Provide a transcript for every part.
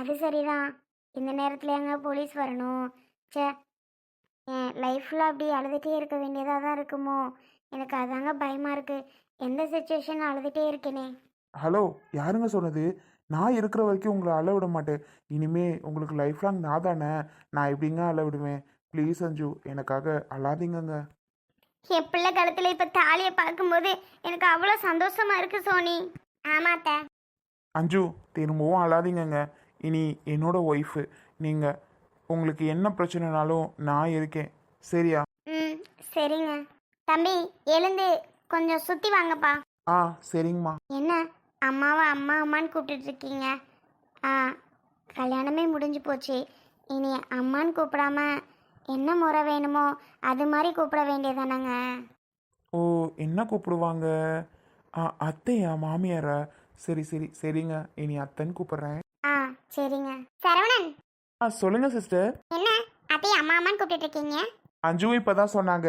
அது சரிதான். இந்த நேரத்துல எங்க போலீஸ் வரணும்? ச்சே என் லைஃப்பில் அப்படி அழுதுகிட்டே இருக்க வேண்டியதாக தான் இருக்குமோ? எனக்கு அதாங்க பயமாக இருக்குது எந்த சுச்சுவேஷன் அழுதுகிட்டே இருக்கேனே? ஹலோ யாருங்க சொன்னது? நான் இருக்கிற வரைக்கும் உங்களை அழ விட மாட்டேன். இனிமே உங்களுக்கு லைஃப் லாங் நான் தானே? நான் எப்படிங்க அழ விடுவேன்? ப்ளீஸ் அஞ்சு எனக்காக அழாதீங்கங்க. என் பிள்ளை கழுத்தில் இப்போ தாலியை பார்க்கும்போது எனக்கு அவ்வளோ சந்தோஷமா இருக்கு சோனி. ஆமாத்த. அஞ்சு திரும்பவும் அழாதீங்கங்க. இனி என்னோட ஒய்ஃபு நீங்கள் உங்களுக்கு என்ன பிரச்சனைனாலும் நான் இருக்கேன். சரியா? ம் சரிங்க. தம்பி எழுந்து கொஞ்சம் சுற்றி வாங்கப்பா. ஆ சரிங்கம்மா. என்ன அம்மாவை அம்மா அம்மான்னு கூப்பிட்டுட்டு இருக்கீங்க? ஆ கல்யாணமே முடிஞ்சு போச்சு. இனி அம்மான்னு கூப்பிடாம என்ன முறை வேணுமோ அது மாதிரி கூப்பிட வேண்டியதானங்க ஓ என்ன கூப்பிடுவாங்க? ஆ அத்தையா மாமியாரா? சரி சரி சரிங்க. இனி அத்தைன்னு கூப்பிட்றேன். சரிங்க. சரவணன். ஆ சொல்லுங்கள் சிஸ்டர் என்ன? அத்தையை அம்மா அம்மான்னு கூப்பிட்டு இருக்கீங்க? அஞ்சு இப்போ தான் சொன்னாங்க.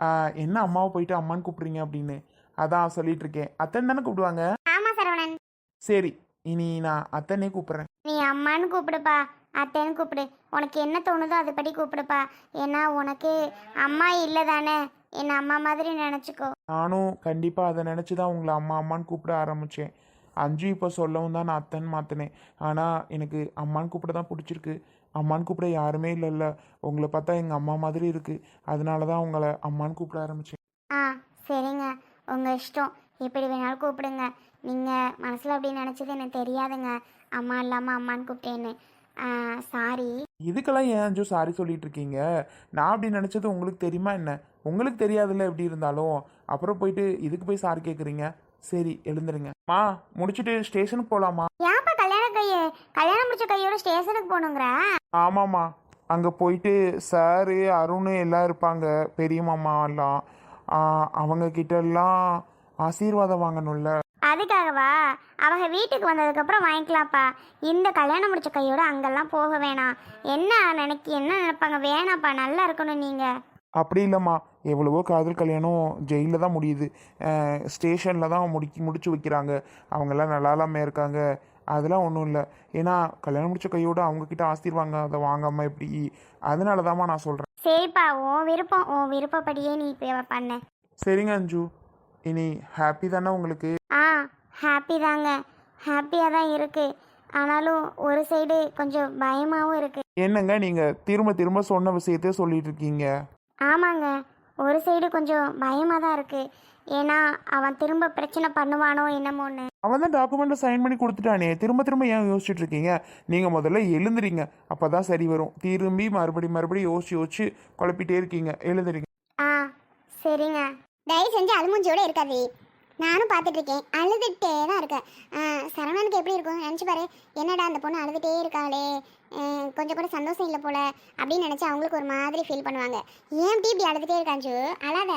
ஆ, என்ன அம்மாவை போயிட்டு அம்மான்னு கூப்பிட்றீங்க அப்படின்னு. அதான் சொல்லிட்டு இருக்கேன். அத்தன் தானே கூப்பிடுவாங்க? ஆமா சரவணன். சரி இனி நான் அத்தனே கூப்பிட்றேன். நீ அம்மான்னு கூப்பிடுப்பா. அத்தைன்னு கூப்பிடு. உனக்கு என்ன தோணுதோ அதுபடி கூப்பிடுப்பா. ஏன்னா உனக்கு அம்மா இல்லை தானே. என்ன அம்மா மாதிரி நினச்சிக்கோ. நானும் கண்டிப்பாக அதை நினச்சி தான் உங்களை அம்மா அம்மான்னு கூப்பிட ஆரம்பித்தேன் அஞ்சு இப்போ சொல்லவும் தான் நான் அத்தன் மாற்றினேன் ஆனால் எனக்கு அம்மான்னு கூப்பிட தான் பிடிச்சிருக்கு. அம்மான்னு கூப்பிட யாருமே இல்லைல்ல. உங்களை பார்த்தா எங்கள் அம்மா மாதிரி இருக்குது அதனால தான் உங்களை அம்மான்னு கூப்பிட ஆரம்பித்தேன் ஆ சரிங்க. உங்கள் இஷ்டம். எப்படி வேணாலும் கூப்பிடுங்க. நீங்கள் மனசில் அப்படி நினச்சது எனக்கு தெரியாதுங்க. அம்மா இல்லாமல் அம்மான்னு கூப்பிட்டேன்னு. சாரி இதுக்கெல்லாம் ஏன் அஞ்சு சாரி சொல்லிட்டு இருக்கீங்க? நான் அப்படி நினச்சது உங்களுக்கு தெரியுமா என்ன? உங்களுக்கு தெரியாதுல்ல எப்படி இருந்தாலும். அப்புறம் போயிட்டு இதுக்கு போய் சாரி கேட்குறீங்க சரி எழுந்துருங்க. மா முடிச்சுட்டு ஸ்டேஷனுக்கு போகலாமா ஏன்ப்பா கல்யாண கையை? கல்யாணம் முடிச்ச கையோட ஸ்டேஷனுக்கு போகணுங்கிற? ஆமாம்மா. அங்கே போயிட்டு சாரு அருண் எல்லாம் இருப்பாங்க பெரிய மாமா எல்லாம். அவங்க கிட்ட எல்லாம் ஆசீர்வாதம் வாங்கணும்ல. அதுக்காகவா? அவங்க வீட்டுக்கு வந்ததுக்கப்புறம் வாங்கிக்கலாம்ப்பா. இந்த கல்யாணம் முடிச்ச கையோட அங்கெல்லாம் போக வேணாம். என்ன நினைக்கி என்ன நினைப்பாங்க? வேணாம்ப்பா. நல்லா இருக்கணும் நீங்கள் அப்படி இல்லைம்மா. எவ்வளவோ காதல் கல்யாணம் ஜெயிலில் தான் முடியுது. ஸ்டேஷனில் தான் முடிக்கி முடிச்சு வைக்கிறாங்க. அவங்கெல்லாம் நல்லா இல்லாமல் இருக்காங்க. அதெல்லாம் ஒன்றும் இல்லை. ஏன்னா கல்யாணம் முடிச்ச கையோட அவங்கக்கிட்ட ஆசீர்வாங்க. அதை வாங்காமல் எப்படி? அதனால தாம்மா நான் சொல்கிறேன் சரிப்பா உன் விருப்பம் உன் விருப்பப்படியே நீ பண்ண. சரிங்க அஞ்சு. இனி ஹாப்பி தானே உங்களுக்கு? ஆ ஹாப்பி தாங்க. ஹாப்பியாக தான் இருக்குது ஆனாலும் ஒரு சைடு கொஞ்சம் பயமாகவும் இருக்குது என்னங்க நீங்கள் திரும்ப திரும்ப சொன்ன விஷயத்தையே சொல்லிட்டு இருக்கீங்க? ஆமாங்க. ஒரு சைடு கொஞ்சம் பயமாக தான் இருக்குது ஏன்னா அவன் திரும்ப பிரச்சனை பண்ணுவானோ என்னமோன்னு. அவன் தான் டாக்குமெண்ட்டை சைன் பண்ணி கொடுத்துட்டானே. திரும்ப திரும்ப ஏன் யோசிச்சுட்டு இருக்கீங்க? நீங்கள் முதல்ல எழுந்துறீங்க. அப்போ தான் சரி வரும். திரும்பி மறுபடி மறுபடி யோசிச்சு யோசிச்சு குழப்பிட்டே இருக்கீங்க. எழுந்துறீங்க. ஆ சரிங்க. தயவு செஞ்சு அழுமூஞ்சியோட இருக்காது. நானும் பார்த்துட்டு இருக்கேன். அழுதுகிட்டே தான் இருக்கேன். சரவணனுக்கு எப்படி இருக்கும் நினச்சி பாரு. என்னடா அந்த பொண்ணு அழுதுகிட்டே இருக்காளே. கொஞ்சம் கூட சந்தோஷம் இல்லை போல அப்படின்னு நினச்சி அவங்களுக்கு ஒரு மாதிரி ஃபீல் பண்ணுவாங்க. ஏன் டீ இப்படி அழுதுகிட்டே இருக்காஞ்சு அழாத.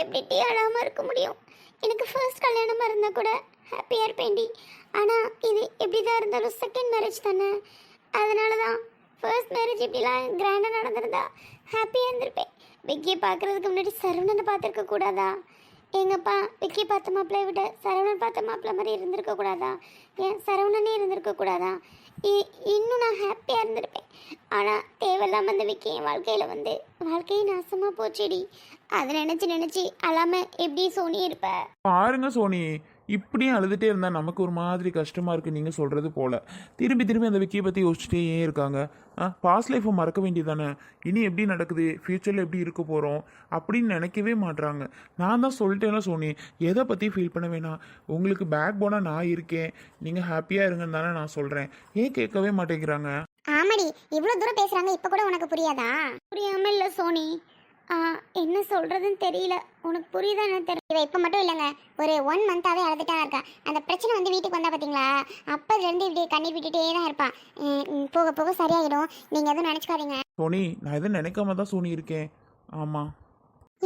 எப்படி டீ அழாமல் இருக்க முடியும்? எனக்கு ஃபர்ஸ்ட் கல்யாணமாக இருந்தால் கூட ஹாப்பியாக இருப்பேன்டி ஆனால் இது எப்படி தான் இருந்தாலும் செகண்ட் மேரேஜ் தானே. அதனால தான் ஃபர்ஸ்ட் மேரேஜ் இப்படிலாம் கிராண்டாக நடந்திருந்தா ஹாப்பியாக இருந்திருப்பேன். விக்கியை பார்க்குறதுக்கு முன்னாடி சரவணனை பார்த்துருக்க கூடாதா? எங்கப்பா விக்கி பார்த்த மாப்பிள்ளை விட சரவணன் பார்த்த மாப்பிள்ளை மாதிரி இருந்திருக்க கூடாதா? ஏன் சரவணனே இருந்திருக்க கூடாதா? இ- இன்னும் நான் ஹாப்பியாக இருந்திருப்பேன். ஆனால் தேவையில்லாமல் அந்த விக்கி என் வாழ்க்கையில் வந்து வாழ்க்கையை நாசமாக போச்சுடி. அதை நினச்சி நினச்சி அழாமல் எப்படி சோனி இருப்ப? பாருங்க சோனி இப்படியும் அழுதுகிட்டே இருந்தால் நமக்கு ஒரு மாதிரி கஷ்டமாக இருக்குது நீங்கள் சொல்கிறது போல். திரும்பி திரும்பி அந்த விக்கியை பற்றி யோசிச்சுட்டே ஏன் இருக்காங்க. ஆ பாஸ்ட் லைஃப்பை மறக்க வேண்டியதானே இனி எப்படி நடக்குது? ஃப்யூச்சரில் எப்படி இருக்க போகிறோம் அப்படின்னு நினைக்கவே மாட்றாங்க. நான் தான் சொல்லிட்டேன்னா சோனி. எதை பற்றி ஃபீல் பண்ண வேணாம். உங்களுக்கு பேக் போனால் நான் இருக்கேன். நீங்கள் ஹாப்பியாக இருங்கன்னு தானே நான் சொல்கிறேன் ஏன் கேட்கவே மாட்டேங்கிறாங்க? ஆமாடி இவ்வளோ தூரம் பேசுகிறாங்க இப்போ கூட உனக்கு புரியாதா? புரியாமல் இல்லை சோனி. என்ன சொல்கிறதுன்னு தெரியல. உனக்கு புரியுதா என்ன தெரியல இப்போ மட்டும் இல்லைங்க. ஒரு ஒன் மந்த்தாகவே அழுதுட்டா இருக்கா. அந்த பிரச்சனை வந்து வீட்டுக்கு வந்தா பார்த்தீங்களா அப்போதுலேருந்து இப்படி கண்ணீர் விட்டுட்டே தான் இருப்பான் போக போக சரியாயிடும். நீங்கள் எதுவும் நினச்சிக்காதீங்க. சோனி நான் எதுவும் நினைக்காம தான் சோனி இருக்கேன். ஆமாம்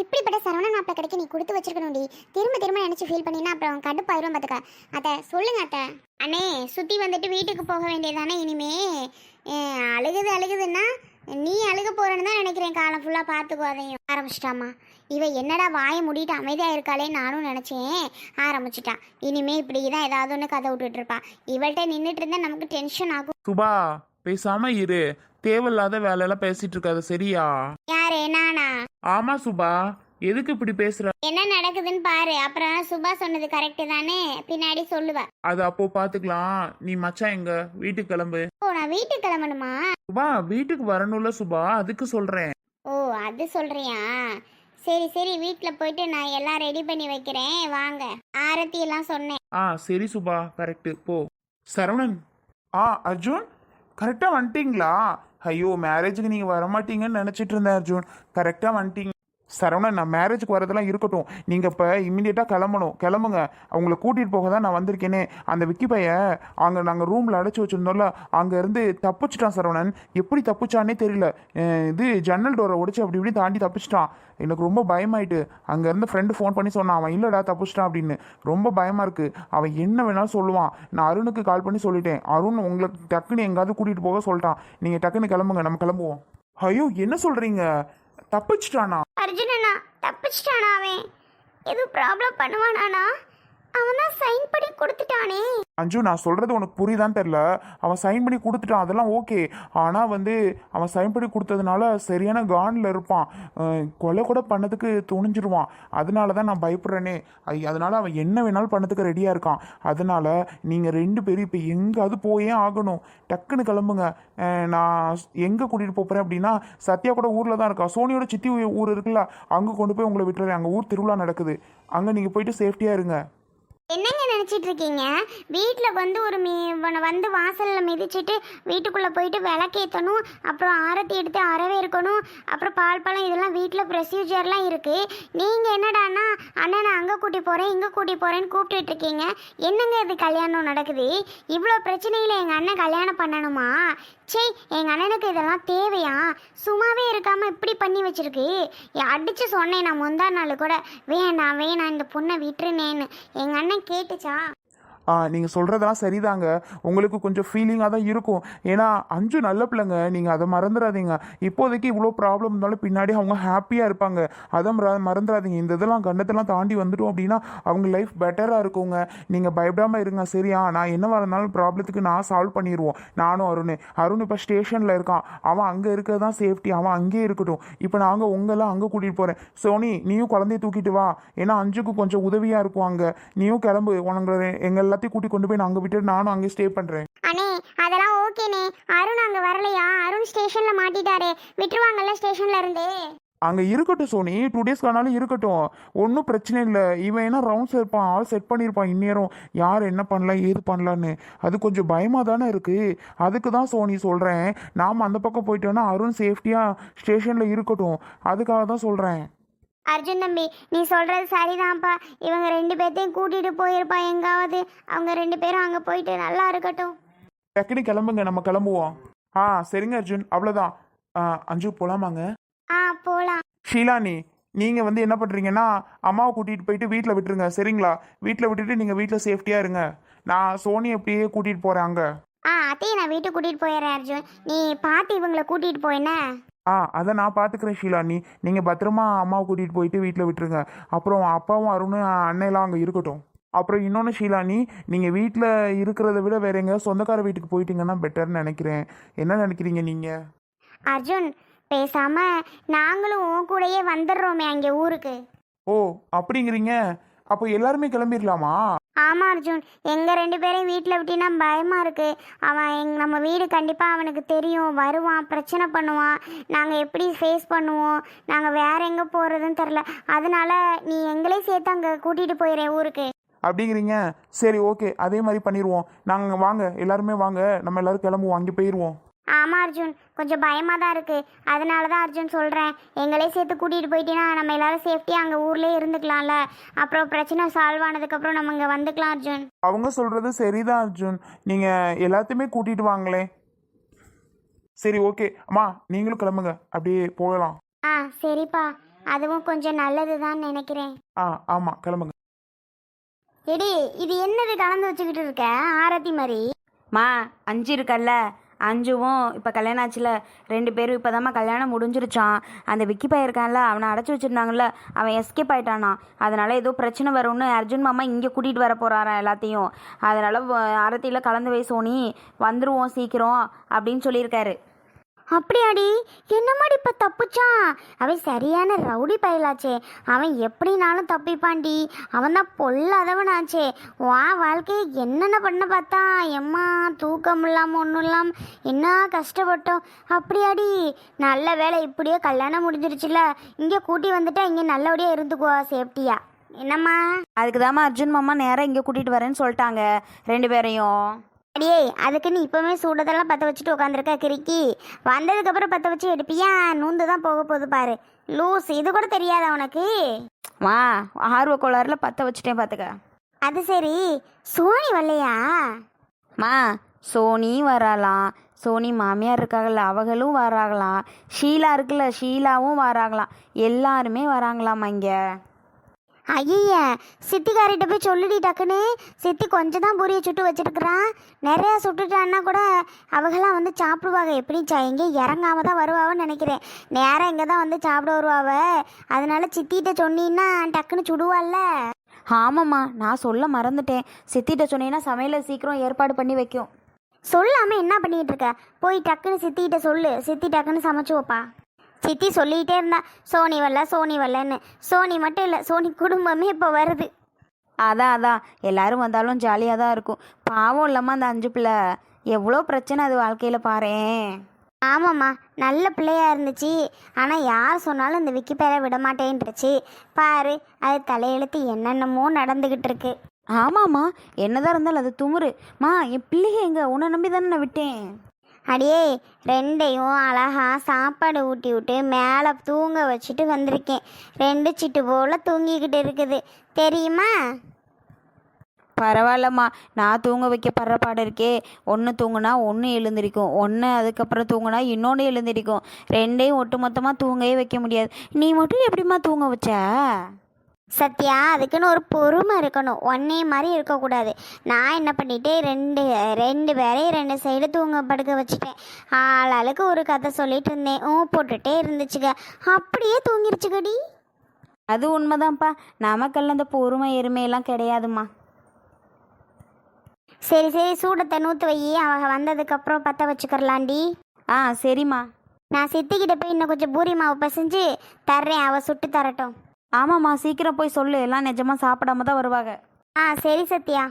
இப்படிப்பட்ட சரவணன் மாப்பிள கிடைக்க நீ கொடுத்து வச்சிருக்கணும்டி. திரும்ப திரும்ப நினச்சி ஃபீல் பண்ணினா அப்புறம் கடுப்பாயிரும் பார்த்துக்க அத்தை சொல்லுங்க அத்தை. அண்ணே சுற்றி வந்துட்டு வீட்டுக்கு போக வேண்டியதானே இனிமே? அழுகுது அழுகுதுன்னா நீ அழுக போறேன்னு தான் நினைக்கிறேன். காலம் ஃபுல்லா பார்த்துக்கோ அதையும் ஆரம்பிச்சிட்டாமா இவ என்னடா வாயை மூடிட்டு அமைதியா இருக்காளே நானும் நினைச்சேன். ஆரம்பிச்சிட்டான் இனிமே இப்படி தான் ஏதாவது ஒன்று கதை விட்டுட்டு இருப்பா. இவள்கிட்ட நின்றுட்டு இருந்தா நமக்கு டென்ஷன் ஆகும். சுபா பேசாம இரு. தேவையில்லாத வேலையெல்லாம் பேசிட்டு இருக்காத. சரியா? யாரு? நானா? ஆமா சுபா. எதுக்கு இப்படி பேசுற? என்ன நடக்குதுன்னு பாரு. அப்புறம் சுபா சொன்னது கரெக்டு தானே? பின்னாடி சொல்லுவ. அது அப்போ பாத்துக்கலாம். நீ மச்சான் எங்க? வீட்டுக்கு கிளம்பு. ஓ நான் வீட்டுக்கு கிளம்பணுமா? சுபா வீட்டுக்கு வரணும்ல சுபா. அதுக்கு சொல்றேன். ஓ அது சொல்றியா? சரி சரி. வீட்டில் போயிட்டு நான் எல்லாம் ரெடி பண்ணி வைக்கிறேன். வாங்க. ஆரத்தி எல்லாம் சொன்னேன். ஆ சரி சுபா. கரெக்டு போ. சரவணன். ஆ அர்ஜுன்? கரெக்டாக வந்துட்டீங்களா? ஐயோ மேரேஜுக்கு நீங்கள் வரமாட்டீங்கன்னு நினச்சிட்டு இருந்தேன் அர்ஜுன். கரெக்டாக வந்துட்டீங்க. சரவணன் நான் மேரேஜுக்கு வரதெல்லாம் இருக்கட்டும். நீங்கள் இப்போ இம்மிடியேட்டாக கிளம்பணும். கிளம்புங்க. அவங்கள கூட்டிகிட்டு போக தான் நான் வந்திருக்கேனே. அந்த விக்கி பையன் அங்கே நாங்கள் ரூமில் அடைச்சி வச்சுருந்தோம்ல அங்கேருந்து தப்பிச்சிட்டான் சரவணன். எப்படி தப்பிச்சானே தெரியல. இது ஜன்னல் டோரை உடைச்சு அப்படி இப்படி தாண்டி தப்பிச்சிட்டான். எனக்கு ரொம்ப பயமாயிட்டு அங்கேருந்து ஃப்ரெண்டு ஃபோன் பண்ணி சொன்னான் அவன் இல்லைடா தப்பிச்சிட்டான் அப்படின்னு. ரொம்ப பயமாக இருக்குது அவன் என்ன வேணாலும் சொல்லுவான். நான் அருணுக்கு கால் பண்ணி சொல்லிட்டேன். அருண் உங்களுக்கு டக்குன்னு எங்காவது கூட்டிகிட்டு போக சொல்லிட்டான். நீங்கள் டக்குன்னு கிளம்புங்க. நம்ம கிளம்புவோம். ஐயோ என்ன சொல்கிறீங்க தப்பிச்சிட்டானா? அர்ஜுனனா? தப்பிச்சிட்டானா அவன்? எதுவும் ப்ராப்ளம் பண்ணுவானானா? அவன் தான் சைன் பண்ணி கொடுத்துட்டானே. அஞ்சு நான் சொல்கிறது உனக்கு புரியுதான்னு தெரில அவன் சைன் பண்ணி கொடுத்துட்டான் அதெல்லாம் ஓகே ஆனால் வந்து அவன் சைன் பண்ணி கொடுத்ததுனால சரியான கானில் இருப்பான். கொலை கூட பண்ணதுக்கு துணிஞ்சிருவான். அதனால தான் நான் பயப்படுறேனே. ஐ- அதனால அவன் என்ன வேணாலும் பண்ணதுக்கு ரெடியாக இருக்கான். அதனால நீங்கள் ரெண்டு பேரும் இப்போ எங்காவது போயே ஆகணும். டக்குன்னு கிளம்புங்க. அஹ் நான் எங்கே கூட்டிகிட்டு போகிறேன் அப்படின்னா சத்யா கூட ஊரில் தான் இருக்கா? சோனியோட சித்தி ஊ- ஊர் இருக்குல்ல அங்கே கொண்டு போய் உங்களை விட்டுறேன். அங்கே ஊர் திருவிழா நடக்குது. அங்கே நீங்கள் போயிட்டு சேஃப்டியாக இருங்க. என்னங்க நினச்சிட்டு இருக்கீங்க வீட்டில் வந்து ஒரு மீ வந்து வாசலில் மிதிச்சிட்டு வீட்டுக்குள்ளே போயிட்டு விளக்கேற்றணும் அப்புறம் ஆரத்தி எடுத்து அறவே இருக்கணும் அப்புறம் பால் பழம் இதெல்லாம் வீட்டில் ப்ரொசீஜர்லாம் இருக்குது நீங்கள் என்னடான்னா அண்ணனை அங்கே கூட்டி போகிறேன் இங்கே கூட்டி போகிறேன்னு கூப்பிட்டுட்டு இருக்கீங்க என்னங்க இது கல்யாணம் நடக்குது? இவ்வளோ பிரச்சனையில் எங்கள் அண்ணன் கல்யாணம் பண்ணணுமா? சே எங்கள் அண்ணனுக்கு இதெல்லாம் தேவையா? சும்மாவே இருக்காமல் இப்படி பண்ணி வச்சிருக்கு. அடித்து சொன்னேன் நான் முந்தா நாள் கூட. வேணாம் வேணாம் இந்த பொண்ணை விட்டுருனேன்னு. எங்கள் அண்ணன் கேட்டுச்சா? நீங்கள் சொல்கிறதெல்லாம் சரிதாங்க. உங்களுக்கு கொஞ்சம் ஃபீலிங்காக தான் இருக்கும். ஏன்னா அஞ்சு நல்ல பிள்ளைங்க. நீங்கள் அதை மறந்துடாதீங்க இப்போதைக்கு இவ்வளோ ப்ராப்ளம் இருந்தாலும் பின்னாடி அவங்க ஹாப்பியாக இருப்பாங்க. அதை மற மறந்துடாதீங்க இந்த இதெல்லாம் கண்டத்தெல்லாம் தாண்டி வந்துட்டோம் அப்படின்னா அவங்க லைஃப் பெட்டராக இருக்குங்க. நீங்கள் பயப்படாமல் இருங்க சரியா? நான் என்ன இருந்தாலும் ப்ராப்ளத்துக்கு நான் சால்வ் பண்ணிடுவோம் நானும் அருண். அருண் இப்போ ஸ்டேஷனில் இருக்கான். அவன் அங்கே இருக்கிறது தான் சேஃப்டி அவன் அங்கேயே இருக்கட்டும். இப்போ நாங்கள் உங்களெல்லாம் அங்கே கூட்டிகிட்டு போகிறேன் சோனி நீயும் குழந்தைய தூக்கிட்டு வா. ஏன்னா அஞ்சுக்கு கொஞ்சம் உதவியாக இருக்கும் அங்கே. நீயும் கிளம்பு. உனங்களை எங்கள் எல்லாத்தையும் கூட்டி கொண்டு போய் நான் அங்கே விட்டுட்டு நானும் அங்கே ஸ்டே பண்ணுறேன் அண்ணே அதெல்லாம் ஓகேண்ணே அருண் அங்கே வரலையா? அருண் ஸ்டேஷனில் மாட்டிட்டாரு. விட்டுருவாங்கல்ல ஸ்டேஷன்ல இருந்து? அங்கே இருக்கட்டும் சோனி. டூ டேஸ்க்கு ஆனாலும் இருக்கட்டும். ஒன்றும் பிரச்சனை இல்லை. இவன் என்ன ரவுண்ட்ஸ் இருப்பான் ஆள் செட் பண்ணியிருப்பான் இந்நேரம். யார் என்ன பண்ணலாம் ஏது பண்ணலான்னு அது கொஞ்சம் பயமாக தானே இருக்குது அதுக்கு தான் சோனி சொல்கிறேன் நாம் அந்த பக்கம் போயிட்டோன்னா அருண் சேஃப்டியாக ஸ்டேஷனில் இருக்கட்டும். அதுக்காக தான் சொல்கிறேன் அர்ஜுன் தம்பி நீ சொல்றது சரிதான்ப்பா. இவங்க ரெண்டு பேர்த்தையும் கூட்டிட்டு போயிருப்பா எங்காவது. அவங்க ரெண்டு பேரும் அங்கே போயிட்டு நல்லா இருக்கட்டும். டக்குனு கிளம்புங்க நம்ம கிளம்புவோம். ஆ சரிங்க அர்ஜுன். அவ்வளோதான் ஆ, அஞ்சு போலாமாங்க? ஆ போலாம். ஷீலானி நீங்கள் வந்து என்ன பண்ணுறீங்கன்னா அம்மாவை கூட்டிகிட்டு போயிட்டு வீட்டில் விட்டுருங்க சரிங்களா? வீட்டில் விட்டுட்டு நீங்கள் வீட்டில் சேஃப்டியாக இருங்க. நான் சோனி அப்படியே கூட்டிகிட்டு போகிறேன் அங்கே. ஆ அத்தையை நான் வீட்டுக்கு கூட்டிட்டு போயிடுறேன் அர்ஜுன். நீ பார்த்து இவங்களை கூட்டிட்டு போயின ஆ அதை நான் பார்த்துக்கிறேன் ஷீலானி நீங்கள் பத்திரமா அம்மாவை கூட்டிகிட்டு போயிட்டு வீட்டில் விட்டுருங்க. அப்புறம் அப்பாவும் அருணும் அண்ணெல்லாம் அங்கே இருக்கட்டும். அப்புறம் இன்னொன்று ஷீலானி நீங்கள் வீட்டில் இருக்கிறத விட வேற எங்கேயாவது சொந்தக்கார வீட்டுக்கு போயிட்டீங்கன்னா பெட்டர்னு நினைக்கிறேன். என்ன நினைக்கிறீங்க நீங்கள் அர்ஜுன் பேசாம நாங்களும் உன் கூடயே வந்துடுறோமே அங்கே ஊருக்கு. ஓ அப்படிங்கிறீங்க? அப்போ எல்லாருமே கிளம்பிடலாமா ஆமாம் அர்ஜுன். எங்கள் ரெண்டு பேரையும் வீட்டில் விட்டினா பயமாக இருக்குது அவன் எங் நம்ம வீடு கண்டிப்பாக அவனுக்கு தெரியும். வருவான் பிரச்சனை பண்ணுவான். நாங்கள் எப்படி ஃபேஸ் பண்ணுவோம்? நாங்கள் வேற எங்கே போகிறதுன்னு தெரில அதனால நீ எங்களையும் சேர்த்து அங்கே கூட்டிகிட்டு போயிடுற ஊருக்கு. அப்படிங்கிறீங்க? சரி ஓகே அதே மாதிரி பண்ணிடுவோம் நாங்கள் வாங்க. எல்லாருமே வாங்க. நம்ம எல்லாரும் கிளம்புவோம். அங்கே போயிடுவோம் ஆமா அர்ஜுன். கொஞ்சம் பயமா தான் இருக்கு. அதனால தான் அர்ஜுன் சொல்றேன். எங்களையும் சேர்த்து கூட்டிட்டு போயிட்டீங்கன்னா நம்ம எல்லாரும் சேஃப்டியா அங்க ஊர்லயே இருந்துக்கலாம்ல. அப்புறம் பிரச்சனை சால்வ் ஆனதுக்கு அப்புறம் நம்ம இங்க வந்துக்கலாம் அர்ஜுன். அவங்க சொல்கிறது சரிதான் அர்ஜுன். நீங்கள் எல்லாத்தையுமே கூட்டிகிட்டு வாங்களே சரி ஓகே அம்மா நீங்களும் கிளம்புங்க. அப்படியே போகலாம். ஆ சரிப்பா. அதுவும் கொஞ்சம் நல்லதுதான் நினைக்கிறேன். ஆ ஆமாம் கிளம்புங்க. எடி இது என்னது கலந்து வச்சுக்கிட்டு இருக்க? ஆரத்தி மாதிரி. மா அஞ்சு இருக்கல்ல? அஞ்சுவும் இப்போ கல்யாணம் ஆச்சுல ரெண்டு பேரும் இப்போ கல்யாணம் முடிஞ்சிருச்சான் அந்த விக்கி பையன் இருக்கான்ல அவனை அடைச்சி வச்சிருந்தாங்கல்ல அவன் எஸ்கேப் ஆயிட்டானா அதனால் ஏதோ பிரச்சனை வரும்னு அர்ஜுன் மாமா இங்கே கூட்டிகிட்டு வர போகிறாராம் எல்லாத்தையும். அதனால் வ- அரத்தியில் கலந்து வை சோனி வந்துருவோம் சீக்கிரம் அப்படின்னு சொல்லியிருக்காரு. அப்படியாடி? என்னமாடி இப்போ தப்புச்சான்? அவன் சரியான ரவுடி பயலாச்சே. அவன் எப்படினாலும் தப்பிப்பான்டி. அவன் தான் பொல்லாதவனாச்சே. வா வாழ்க்கையை என்னென்ன பண்ண பார்த்தா எம்மா தூக்கம் இல்லாமல் ஒன்றும் இல்லாமல் என்ன கஷ்டப்பட்டோம்? அப்படியாடி? நல்ல வேலை இப்படியே கல்யாணம் முடிஞ்சிருச்சுல. இங்கே கூட்டி வந்துட்டா இங்கே நல்லபடியாக இருந்துக்குவா சேஃப்டியா. என்னம்மா? அதுக்கு அர்ஜுன் மாமா நேராக இங்கே கூட்டிகிட்டு வரேன்னு சொல்லிட்டாங்க. ரெண்டு பேரையும். அடியே அதுக்கு நீ இப்போவே சூடதெல்லாம் பற்ற வச்சுட்டு உட்காந்துருக்க கிறுக்கி. வந்ததுக்கப்புறம் பற்ற வச்சு எடுப்பியா? நூந்து தான் போக போகுது பாரு. லூஸ் இது கூட தெரியாதா உனக்கு? மா ஆர்வ கோளாறுல பற்ற வச்சுட்டேன் பார்த்துக்க அது சரி சோனி வரலையா? மா சோனி வராலாம் சோனி மாமியார் இருக்காங்கல்ல அவங்களும் வராங்களாம். ஷீலா இருக்குல்ல ஷீலாவும் வராங்களாம். எல்லாருமே வராங்களாமா இங்கே. ஐய சித்திக்காரிட்ட போய் சொல்லிடி டக்குன்னு. சித்தி கொஞ்சம் தான் பூரியை சுட்டு வச்சிருக்கிறான் நிறையா சுட்டுட்டான்னா கூட அவங்கெல்லாம் வந்து சாப்பிடுவாங்க எப்படி ச எங்கேயும் இறங்காம தான் வருவாவன்னு நினைக்கிறேன். நேராக இங்கே தான் வந்து சாப்பிட வருவாவ. அதனால சித்திகிட்ட சொன்னீன்னா டக்குன்னு சுடுவாள்ல. ஆமாம்மா நான் சொல்ல மறந்துட்டேன். சித்திட்ட சொன்னீங்கன்னா சமையலை சீக்கிரம் ஏற்பாடு பண்ணி வைக்கும். சொல்லாம என்ன பண்ணிட்டு இருக்க? போய் டக்குன்னு சித்திகிட்ட சொல்லு. சித்தி டக்குன்னு சமைச்சு வைப்பா. சித்தி சொல்லிகிட்டே இருந்தா சோனி வரல சோனி வரலன்னு. சோனி மட்டும் இல்லை சோனி குடும்பமே இப்போ வருது. அதான் அதான். எல்லாரும் வந்தாலும் ஜாலியாக தான் இருக்கும். பாவம் இல்லாமல் அந்த அஞ்சு பிள்ளை. எவ்வளோ பிரச்சனை அது வாழ்க்கையில் பாரேன் ஆமாம்மா நல்ல பிள்ளையா இருந்துச்சு. ஆனால் யார் சொன்னாலும் இந்த விக்கி பேரை விட மாட்டேன்ருச்சு பாரு அது தலையெழுத்து என்னென்னமோ நடந்துக்கிட்டு இருக்கு. ஆமாம்மா என்னதான் இருந்தாலும் அது துமுறு மா என் பிள்ளைங்க எங்க? உன்னை நம்பி தானே நான் விட்டேன். அடியே ரெண்டையும் அழகா சாப்பாடு ஊட்டி விட்டு மேலே தூங்க வச்சுட்டு வந்திருக்கேன். ரெண்டு சிட்டு போல் தூங்கிக்கிட்டு இருக்குது. தெரியுமா? பரவாயில்லம்மா. நான் தூங்க வைக்கப்படுற பாடு இருக்கே. ஒன்று தூங்குனா ஒன்று எழுந்திரிக்கும். ஒன்று அதுக்கப்புறம் தூங்குனா இன்னொன்று எழுந்திரிக்கும். ரெண்டையும் ஒட்டுமொத்தமாக தூங்கவே வைக்க முடியாது. நீ மட்டும் எப்படிம்மா தூங்க வச்ச? சத்யா அதுக்குன்னு ஒரு பொறுமை இருக்கணும். ஒன்னே மாதிரி இருக்கக்கூடாது. நான் என்ன பண்ணிட்டேன்? ரெண்டு ரெண்டு பேரையும் ரெண்டு சைடு தூங்க படுக்க வச்சுட்டேன். ஆளாளுக்கு ஒரு கதை சொல்லிட்டு இருந்தேன். ஊ போட்டுட்டே இருந்துச்சுங்க அப்படியே தூங்கிருச்சுக்கடி அது உண்மைதான்ப்பா. நமக்கெல்லாம் இந்த பொறுமை எருமையெல்லாம் கிடையாதும்மா. சரி சரி. சூடத்தை நூற்று வை. அவங்க வந்ததுக்கப்புறம் பற்ற வச்சுக்கிறலாண்டி ஆ சரிம்மா. நான் சித்திக்கிட்ட போய் இன்னும் கொஞ்சம் பூரி மாவு பசைஞ்சு தர்றேன். அவள் சுட்டு தரட்டும். ஆமாம்மா சீக்கிரம் போய் சொல்லு. எல்லாம் நிஜமாக சாப்பிடாம தான் வருவாங்க. ஆ சரி சத்யா.